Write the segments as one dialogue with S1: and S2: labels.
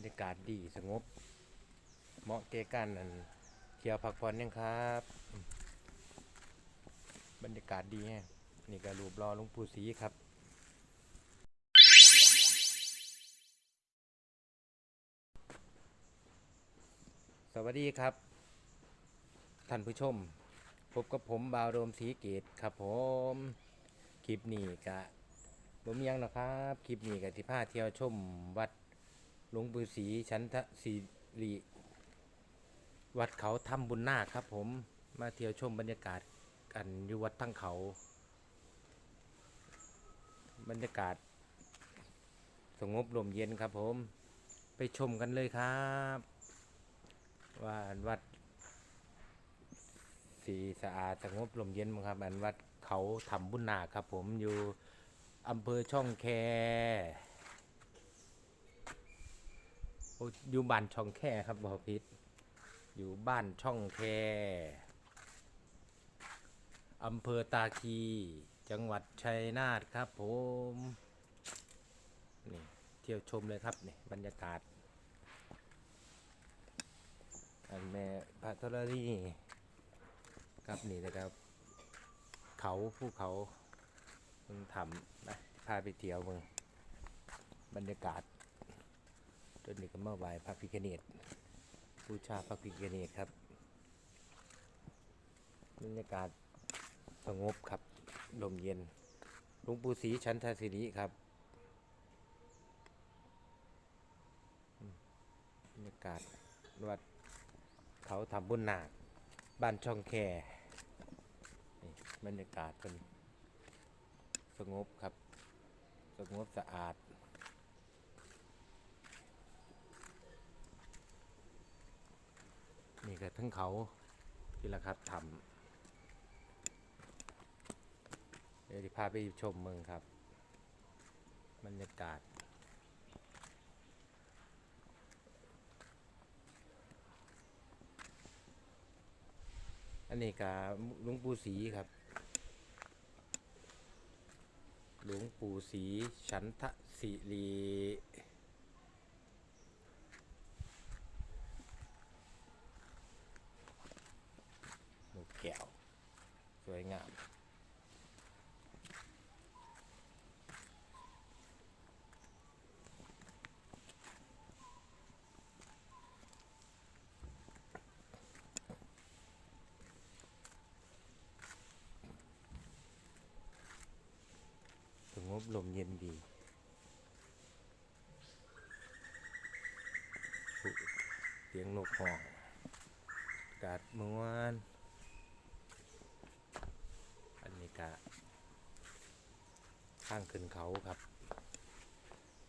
S1: รยากาศดีสงบ เหมาะแก่การอันเที่ยวพักผ่อนยังครับ บรรยากาศดีแฮะนี่ก็รูปรอหลุงปู่ศรีครับสวัสดีครับ ท่านผู้ชม พบกับผมบาวโดมศรีเกตครับผม คลิปนี้กะผมยังนะครับ คลิปนี้กะที่พาเที่ยวชมวัด หลวงปู่ศรีชันทศิริวัดเขาทำบุญนาคครับผมมาเที่ยวชมบรรยากาศกันอยู่วัดทั้งเขา บรรยากาศ สงบลมเย็นครับผม ไปชมกันเลยครับว่าอันวัดสีสะอาดสงบลมเย็นครับอันวัดเขาทำบุญนาคครับผมอยู่อำเภอช่องแค อยู่บ้านช่องแค่ครับบอพิษอยู่บ้านช่องแคอำเภอตาคี จังหวัดชัยนาทครับผมนี่เที่ยวชมเลยครับนี่บรรยากาศ อันแม่พระธรณีครับนี่นะครับ เขาภูเขาเพิ่งทำนะพาไปเที่ยวเมืองบรรยากาศ จนนี้ก็มาไหว้พระพิฆเนศบูชาพระพิฆเนศครับบรรยากาศสงบครับลมเย็นหลวงปู่ศรีชันทศิริครับบรรยากาศวัดเขาทำบุญนาคบ้านช่องแค่บรรยากาศเป็นสงบครับ สงบสะอาด นี่ทั้งเขาที่ละครับทำเดี๋ยวจะพาไปชมเมืองครับบรรยากาศอันนี้กาหลวงปู่ศรีครับ หลวงปู่ศรีฉันทศิรีนกแก้ว ส วยงาม สงบลมเย็นดีเสียงนกห้องกาศมวน อันนี้กะทางขึ้นเขาครับ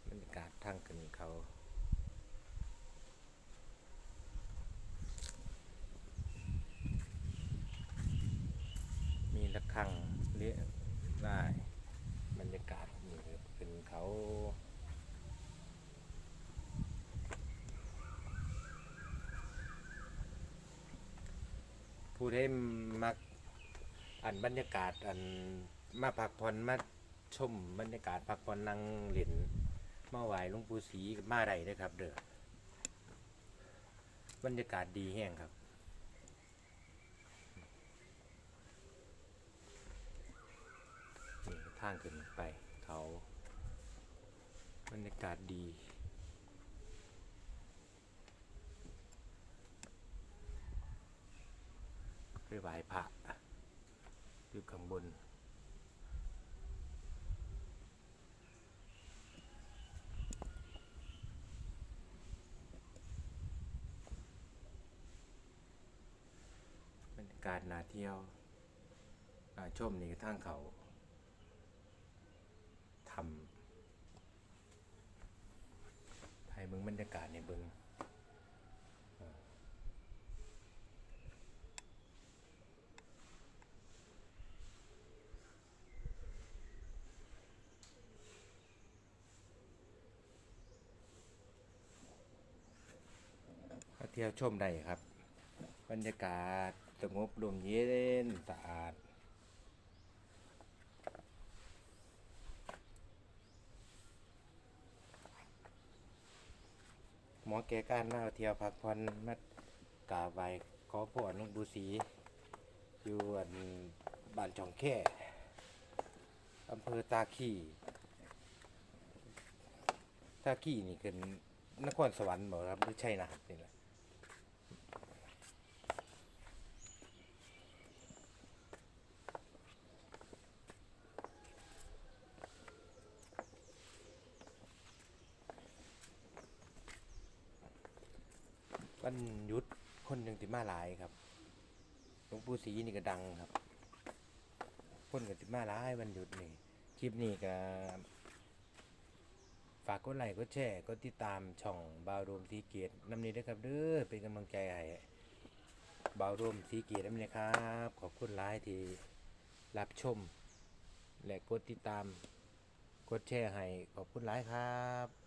S1: บรรยากาศทางขึ้นเขามีระฆังเรียกได้บรรยากาศนี่ครับขึ้นเขาผู้ได้มัก อันบรรยากาศอันมาพักผ่อนมาชมบรรยากาศพักผ่อนนั่งเล่นมาไหวหลุงปู่ศรีมาไรนะครับ เด้อบรรยากาศดีแห้งครับนี่ทางขึ้นไปเขาบรรยากาศดีไปไหว้พระ บน บรรยากาศนาเที่ยวอ่าชมนี่ทางเขาทำให้เบิ่งบรรยากาศในเบิ่งเออมาเที่ยวชมได้ครับ บรรยากาศสงบลมเย็นสะอาดมมอแก่การมาเที่ยวพักผ่อนมากราบไหว้ขอพรหลวงปู่ศรีอยู่อันบ้านจองแค่อำเภอตาขี้ตาขี้นี่คือนครสวรรค์บ่ครับหรือใช่นะครับนี่แหละ วันหยุด คนยังติมาหลายครับหลวงปู่ศรีนี่ก็ดังครับคนก็ติมาหลายวันหยุดนี่คลิปนี้ก็ฝากกดไลค์กดแชร์กดติดตามช่องบาวโรมสีเกียรติน้ำนี้ด้วยครับเด้อเป็นกำลังใจให้บาวโรมสีเกียรติน้ำนี้ครับ ขอบคุณหลายที่รับชม และกดติดตามกดแชร์ให้ขอบคุณหลายครับ